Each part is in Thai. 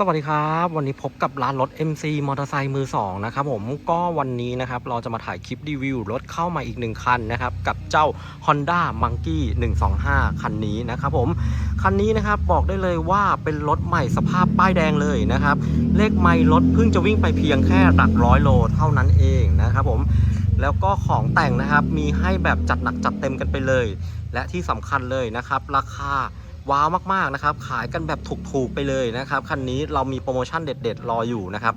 สวัสดีครับ วันนี้พบกับร้านรถ MC มอเตอร์ไซค์มือ2นะครับผมก็วันนี้นะครับเราจะมาถ่ายคลิปรีวิวรถเข้ามาอีกหนึ่งคันนะครับกับเจ้า Honda Monkey 125 คันนี้นะครับผมคันนี้นะครับบอกได้เลยว่าเป็นรถใหม่สภาพป้ายแดงเลยนะครับเลขไม่รถเพิ่งจะวิ่งไปเพียงแค่หลักร้อยโลเท่านั้นเองนะครับผมแล้วก็ของแต่งนะครับมีให้แบบจัดหนักจัดเต็มกันไปเลย และที่สำคัญเลยนะครับราคา ว้าวมากๆนะครับ ขายกันแบบถูกๆไปเลยนะครับ คันนี้เรามีโปรโมชั่นเด็ด ๆ รออยู่นะครับ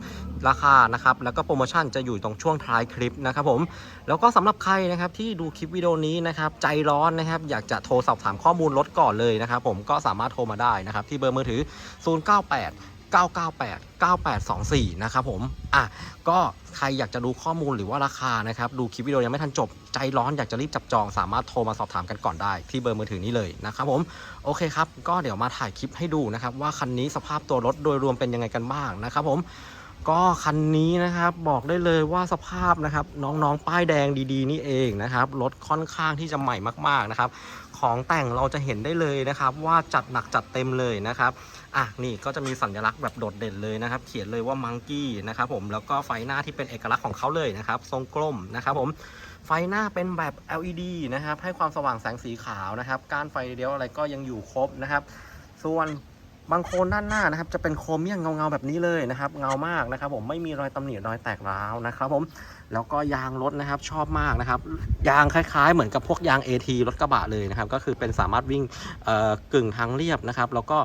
ราคานะครับ แล้วก็โปรโมชั่นจะอยู่ตรงช่วงท้ายคลิปนะครับผม แล้วก็สำหรับใครนะครับที่ดูคลิปวิดีโอนี้นะครับใจร้อนนะครับ อยากจะโทรสอบถามข้อมูลรถก่อนเลยนะครับ ผมก็สามารถโทรมาได้นะครับที่เบอร์มือถือ 098 998 9824 นะครับผม อะ ก็ใครอยากจะดูข้อมูลหรือว่าราคานะครับ ดูคลิปวิดีโอยังไม่ทันจบ ใจร้อนอยากจะรีบจับจอง สามารถโทรมาสอบถามกันก่อนได้ ที่เบอร์มือถือนี้เลยนะครับผม โอเคครับ ก็เดี๋ยวมาถ่ายคลิปให้ดูนะครับ ว่าคันนี้สภาพตัวรถโดยรวมเป็นยังไงกันบ้างนะครับผม ก็คันนี้นะครับบอกได้เลยว่าสภาพนะครับน้องๆป้ายแดงดีๆ นี่เองนะครับ รถค่อนข้างที่จะใหม่มากๆนะครับ ของแต่งเราจะเห็นได้เลยนะครับ ว่าจัดหนักจัดเต็มเลยนะครับอะนี่ก็จะมีสัญลักษณ์แบบโดดเด่นเลยนะครับ เขียนเลยว่ามังกี้นะครับผมแล้วก็ไฟหน้าที่เป็นเอกลักษณ์ของเขาเลยนะครับทรงกลมนะครับผมไฟหน้าเป็นแบบ LED นะครับให้ความสว่างแสงสีขาวนะครับกานไฟเดียวอะไรก็ยังอยู่ครบนะครับ ส่วนบางโคนด้านหน้านะครับจะเป็นโครเมียมเงาๆแบบนี้เลยนะครับ เงามากนะครับ ผมไม่มีรอยตำหนิรอยแตกร้าวนะครับผม แล้วก็ยางรถนะครับชอบมากนะครับ ยางคล้ายๆ เหมือนกับพวกยาง AT รถกระบะเลยนะครับ ก็คือเป็นสามารถวิ่งเอ่อกึ่งทางเรียบนะครับ แล้วก็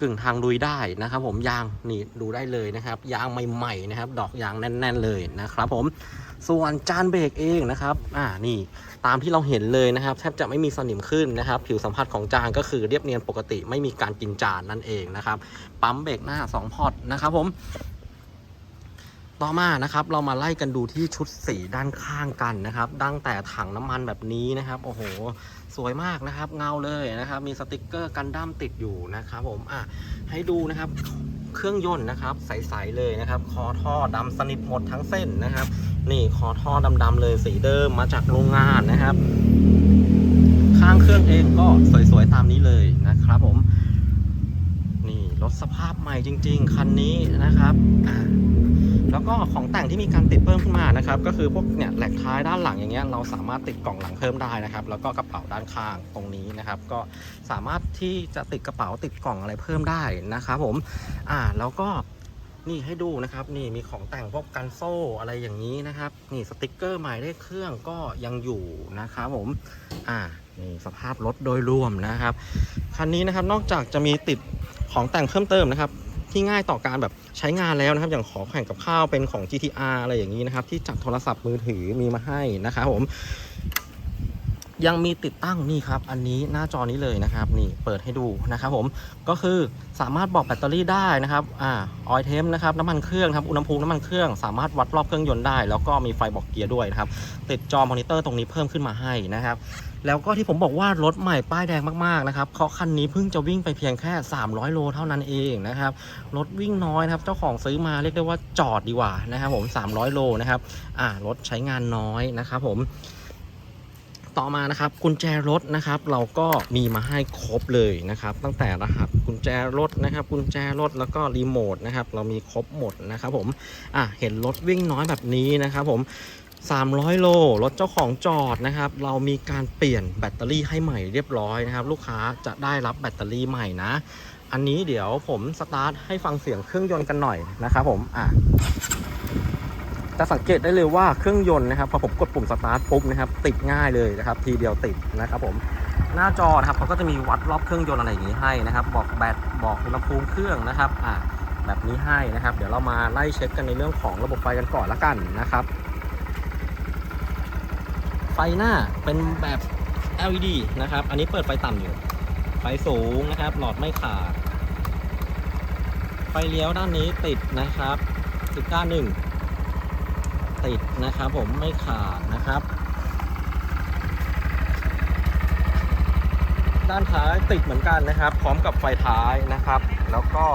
กึ่งทางลุยได้นะครับ ผมยางนี่ดูได้เลยนะครับ ยางใหม่ๆนะครับ ดอกยางแน่น ๆ เลยนะครับ ผมส่วนจานเบรกเองนะครับอ่านี่ตามที่เราเห็นเลยนะครับแทบจะไม่มีสนิมขึ้นนะครับ ผิวสัมผัสของจานก็คือเรียบเนียนปกติไม่มีการกินจานนั่นเองนะครับ ปั๊มเบรกหน้า 2 พอร์ตนะครับผม ต่อมานะครับเรามาไล่กันดูที่ชุดสีด้านข้างกันนะครับตั้งแต่ถังน้ำมันแบบนี้นะครับโอ้โหสวยมากนะครับเงาเลยนะครับ มีสติกเกอร์กันดั้มติดอยู่นะครับผมอะให้ดูนะครับเครื่องยนต์นะครับใสๆเลยนะครับ คอท่อดำสนิทหมดทั้งเส้นนะครับ นี่คอท่อดำๆเลยสีเดิมมาจากโรงงานนะครับ ข้างเครื่องเองก็สวยๆตามนี้เลยนะครับผม รถสภาพใหม่จริง ๆ คันนี้นะครับแล้วก็ของแต่งที่มีการติดเพิ่มขึ้นมานะครับก็คือพวกเนี่ยแหลกท้ายด้านหลังอย่างเงี้ยเราสามารถติดกล่องหลังเพิ่มได้นะครับ แล้วก็กระเป๋าด้านข้างตรงนี้นะครับ ก็สามารถที่จะติดกระเป๋าติดกล่องอะไรเพิ่มได้นะครับผมอ่าแล้วก็นี่ให้ดูนะครับนี่มีของแต่งพวกกันโซ่อะไรอย่างนี้นะครับ นี่สติกเกอร์หมายเลขเครื่องก็ยังอยู่นะครับผมอ่านี่สภาพรถโดยรวมนะครับคันนี้นะครับนอกจากจะมีติด ของแต่งเพิ่มเติมนะครับ ที่ง่ายต่อการแบบใช้งานแล้วนะครับ อย่างขอแข่งกับข้าวเป็นของ GTR อะไรอย่างนี้นะครับ ที่จับโทรศัพท์มือถือมีมาให้นะครับผม ยังมีติดตั้งนี่ครับ อันนี้หน้าจอนี้เลยนะครับนี่เปิดให้ดูนะครับผมก็คือสามารถบอกแบตเตอรี่ได้นะครับอ่าออยเทมนะครับน้ำมันเครื่องครับอุณหภูมิน้ำมันเครื่องสามารถวัดรอบเครื่องยนต์ได้ แล้วก็มีไฟบอกเกียร์ด้วยนะครับติดจอมอนิเตอร์ตรงนี้เพิ่มขึ้นมาให้นะครับแล้วก็ที่ผมบอกว่ารถใหม่ป้ายแดงมากๆนะครับเพราะคันนี้เพิ่งจะวิ่งไปเพียงแค่ 300 โลเท่านั้นเองนะครับรถวิ่งน้อยนะครับเจ้าของซื้อมาเรียกได้ว่าจอดดีกว่านะครับผม 300 โลนะครับอ่ารถใช้งานน้อยนะครับผม ต่อมานะครับกุญแจรถนะครับ เราก็มีมาให้ครบเลยนะครับ ตั้งแต่รหัสกุญแจรถนะครับ กุญแจรถแล้วก็รีโมทนะครับ เรามีครบหมดนะครับผมอะเห็นรถวิ่งน้อยแบบนี้นะครับผม300 โล รถเจ้าของจอดนะครับ เรามีการเปลี่ยนแบตเตอรี่ให้ใหม่เรียบร้อยนะครับ ลูกค้าจะได้รับแบตเตอรี่ใหม่นะ อันนี้เดี๋ยวผมสตาร์ทให้ฟังเสียงเครื่องยนต์กันหน่อยนะครับผม อะ จะสังเกตได้เลยว่าเครื่องยนต์นะครับพอผมกดปุ่มสตาร์ทปุ๊บนะครับติดง่ายเลยนะครับทีเดียวติดนะครับผมหน้าจอนะครับเขาก็จะมีวัดรอบเครื่องยนต์อะไรอย่างนี้ให้นะครับ บอกแบตบอกอุณหภูมิเครื่องนะครับอะแบบนี้ให้นะครับ เดี๋ยวเรามาไล่เช็คกันในเรื่องของระบบไฟกันก่อนละกันนะครับ ไฟหน้าเป็นแบบ LED นะครับ อันนี้เปิดไฟต่ำอยู่ ไฟสูงนะครับ หลอดไม่ขาด ไฟเลี้ยวด้านนี้ติดนะครับติดด้านหนึ่ง นะครับผมไม่ขาดนะครับ ด้านท้ายติดเหมือนกันนะครับ พร้อมกับไฟท้ายนะครับ แล้วก็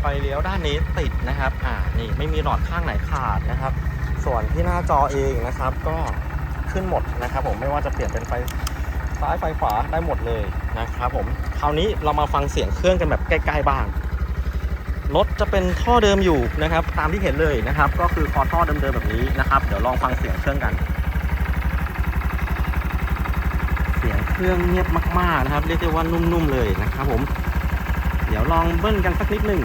ไฟเลี้ยวด้านนี้ติดนะครับ อ่านี่ไม่มีหลอดข้างไหนขาดนะครับ ส่วนที่หน้าจอเองนะครับ ก็ขึ้นหมดนะครับ ผมไม่ว่าจะเปลี่ยนเป็นไฟซ้ายไฟขวาได้หมดเลยนะครับ ผมคราวนี้เรามาฟังเสียงเครื่องกันแบบใกล้ๆบ้าง รถจะเป็นท่อเดิมอยู่นะครับ ตามที่เห็นเลยนะครับ ก็คือคอท่อเดิมๆแบบนี้นะครับ เดี๋ยวลองฟังเสียงเครื่องกัน เสียงเครื่องเงียบมากๆนะครับ เรียกได้ว่านุ่มๆเลยนะครับ ผม เดี๋ยวลองเบิ้ลกันสักนิดหนึ่ง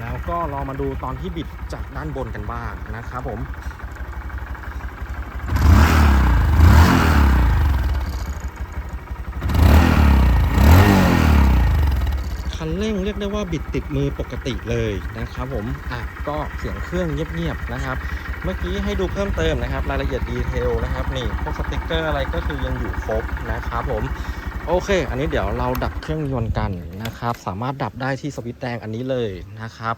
แล้วก็ลองมาดูตอนที่บิดจากด้านบนกันบ้างนะครับผม นเร่งเรียกได้ว่าบิดติดมือปกติเลยนะครับผมอะก็เสียงเครื่องเงียบๆนะครับ เมื่อกี้ให้ดูเพิ่มเติมนะครับ รายละเอียดดีเทลนะครับนี่พวกสติกเกอร์อะไรก็คือยังอยู่ครบนะครับผมโอเค อันนี้เดี๋ยวเราดับเครื่องยนต์กันนะครับ สามารถดับได้ที่สวิตช์แดงอันนี้เลยนะครับ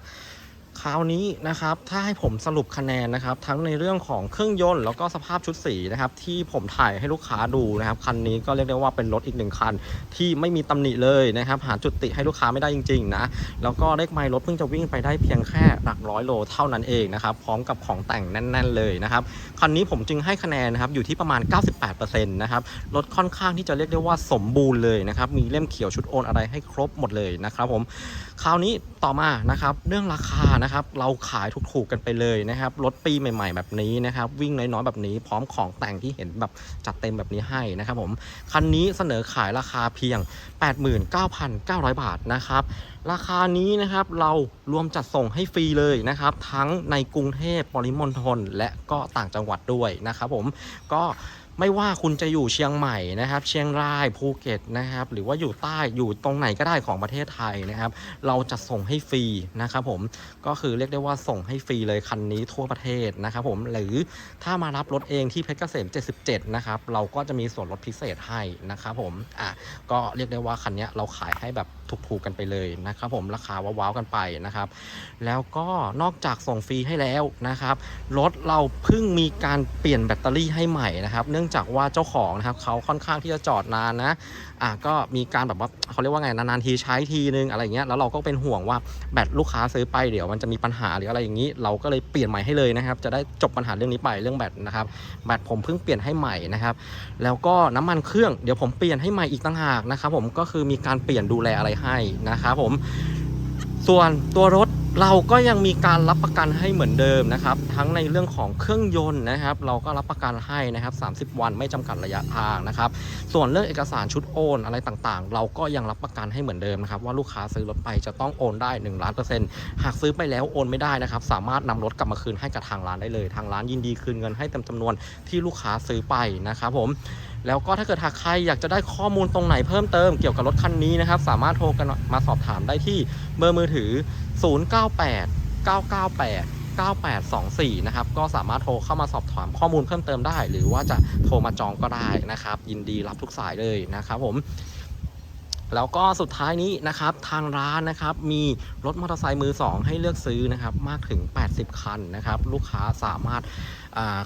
คราวนี้นะครับถ้าให้ผมสรุปคะแนนนะครับ ทั้งในเรื่องของเครื่องยนต์แล้วก็สภาพชุดสีนะครับที่ผมถ่ายให้ลูกค้าดูนะครับคันนี้ก็เรียกได้ว่าเป็นรถอีกหนึ่งคัน ที่ไม่มีตำหนิเลยนะครับ หาจุดติให้ลูกค้าไม่ได้จริงๆนะแล้วก็เลขไมล์รถเพิ่งจะวิ่งไปได้เพียงแค่หลักร้อยโลเท่านั้นเองนะครับพร้อมกับของแต่งแน่น ๆ เลยนะครับคันนี้ผมจึงให้คะแนนนะครับอยู่ที่ประมาณ 98%นะครับรถค่อนข้างที่จะเรียกได้ว่าสมบูรณ์เลยนะครับมีเล่มเขียวชุดโอนอะไรให้ครบหมดเลยนะครับผมคราวนี้ต่อมานะครับเรื่องราคานะครับ เราขายถูกๆกันไปเลยนะครับ รถปีใหม่ ๆ แบบนี้นะครับ วิ่งน้อยๆแบบนี้พร้อมของแต่งที่เห็นแบบจัดเต็มแบบนี้ให้นะครับผม คันนี้เสนอขายราคาเพียง 89,900 บาทนะครับ ราคานี้นะครับเรารวมจัดส่งให้ฟรีเลยนะครับ ทั้งในกรุงเทพปริมณฑลและก็ต่างจังหวัดด้วยนะครับผมก็ ไม่ว่าคุณจะอยู่เชียงใหม่นะครับ เชียงรายภูเก็ตนะครับ หรือว่าอยู่ใต้อยู่ตรงไหนก็ได้ของประเทศไทยนะครับ เราจะส่งให้ฟรีนะครับผมก็คือเรียกได้ว่าส่งให้ฟรีเลยคันนี้ทั่วประเทศนะครับผมหรือถ้ามารับรถเองที่เพชรเกษม 77 นะครับ เราก็จะมีส่วนลดพิเศษให้นะครับผมอะก็เรียกได้ว่าคันนี้เราขายให้แบบถูกๆกันไปเลยนะครับผมราคาว้าวๆกันไปนะครับ แล้วก็นอกจากส่งฟรีให้แล้วนะครับรถเราเพิ่งมีการเปลี่ยนแบตเตอรี่ให้ใหม่นะครับ เนื่องจากว่าเจ้าของนะครับเขาค่อนข้างที่จะจอดนานนะอะก็มีการแบบว่าเขาเรียกว่าไงนานๆทีใช้ทีนึงอะไรเงี้ยแล้วเราก็เป็นห่วงว่าแบตลูกค้าซื้อไปเดี๋ยวมันจะมีปัญหาหรืออะไรอย่างนี้ เราก็เลยเปลี่ยนใหม่ให้เลยนะครับ จะได้จบปัญหาเรื่องนี้ไปเรื่องแบตนะครับแบตผมเพิ่งเปลี่ยนให้ใหม่นะครับ แล้วก็น้ำมันเครื่องเดี๋ยวผมเปลี่ยนให้ใหม่อีกต่างหากนะครับผมก็คือมีการเปลี่ยนดูแลอะไรให้นะครับผมส่วนตัวรถ เราก็ยังมีการรับประกันให้เหมือนเดิมนะครับ ทั้งในเรื่องของเครื่องยนต์นะครับ เราก็รับประกันให้นะครับ 30 วันไม่จำกัดระยะทางนะครับ ส่วนเรื่องเอกสารชุดโอนอะไรต่างๆ เราก็ยังรับประกันให้เหมือนเดิมนะครับว่าลูกค้าซื้อรถไปจะต้องโอนได้1ล้านเปอร์เซ็นต์หากซื้อไปแล้วโอนไม่ได้นะครับ สามารถนำรถกลับมาคืนให้กับทางร้านได้เลย ทางร้านยินดีคืนเงินให้เต็มจำนวนที่ลูกค้าซื้อไปนะครับผม แล้วก็ถ้าเกิดหากใครอยากจะได้ข้อมูลตรงไหนเพิ่มเติมเกี่ยวกับรถคันนี้นะครับ สามารถโทรกันมาสอบถามได้ที่เบอร์มือถือ 098 998 9824 นะครับ ก็สามารถโทรเข้ามาสอบถามข้อมูลเพิ่มเติมได้ หรือว่าจะโทรมาจองก็ได้นะครับ ยินดีรับทุกสายเลยนะครับผม แล้วก็สุดท้ายนี้นะครับทางร้านนะครับมีรถมอเตอร์ไซค์มือ 2 ให้เลือกซื้อนะครับมากถึง 80 คันนะครับลูกค้าสามารถ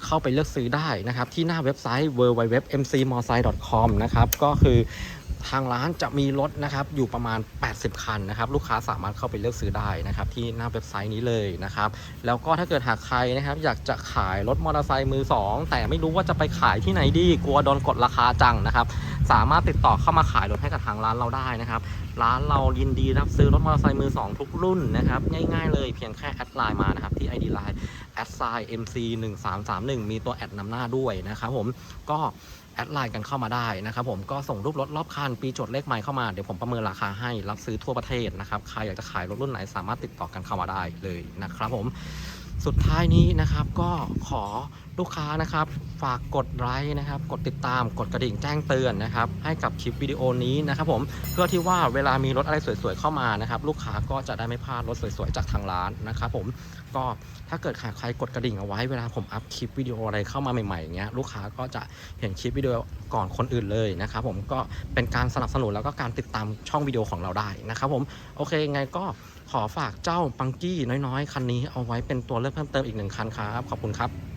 เข้าไปเลือกซื้อได้นะครับที่หน้าเว็บไซต์ www.mcmotorcycle.com นะครับก็คือ ทางร้านจะมีรถนะครับอยู่ประมาณ 80 คันนะครับลูกค้าสามารถเข้าไปเลือกซื้อได้นะครับที่หน้าเว็บไซต์นี้เลยนะครับแล้วก็ถ้าเกิดหากใครนะครับอยากจะขายรถมอเตอร์ไซค์มือ 2 แต่ไม่รู้ว่าจะไปขายที่ไหนดีกลัวโดนกดราคาจังนะครับสามารถติดต่อเข้ามาขายรถให้กับทางร้านเราได้นะครับร้านเรายินดีรับซื้อรถมอเตอร์ไซค์มือ 2 ทุกรุ่นนะครับง่ายๆเลยเพียงแค่แอดไลน์มานะครับที่ ID Line แอดไซน์ MC 1 3 3 1 มีตัวแอดนำหน้าด้วยนะครับผมก็แอดไลน์กันเข้ามาได้นะครับผมก็ส่งรูปรถรอบคันปีจดเลขไมล์เข้ามา เดี๋ยวผมประเมินราคาให้รับซื้อทั่วประเทศนะครับ ใครอยากจะขายรถรุ่นไหนสามารถติดต่อกันเข้ามาได้เลยนะครับผม สุดท้ายนี้นะครับก็ขอลูกค้านะครับฝากกดไลค์นะครับ กดติดตามกดกระดิ่งแจ้งเตือนนะครับ ให้กับคลิปวิดีโอนี้นะครับผมเพื่อที่ว่าเวลามีรถอะไรสวยๆเข้ามานะครับ ลูกค้าก็จะได้ไม่พลาดรถสวยๆจากทางร้านนะครับผมก็ถ้าเกิดใครกดกระดิ่งเอาไว้เวลาผมอัพคลิปวิดีโออะไรเข้ามาใหม่ๆอย่างเงี้ยลูกค้าก็จะเห็นคลิปวิดีโอก่อนคนอื่นเลยนะครับผมก็เป็นการสนับสนุนแล้วก็การติดตามช่องวิดีโอของเราได้นะครับผมโอเคไงก็ ขอฝากเจ้าปังกี้น้อยๆ คันนี้เอาไว้เป็นตัวเลือกเพิ่มเติมอีกหนึ่งคันครับ ขอบคุณครับ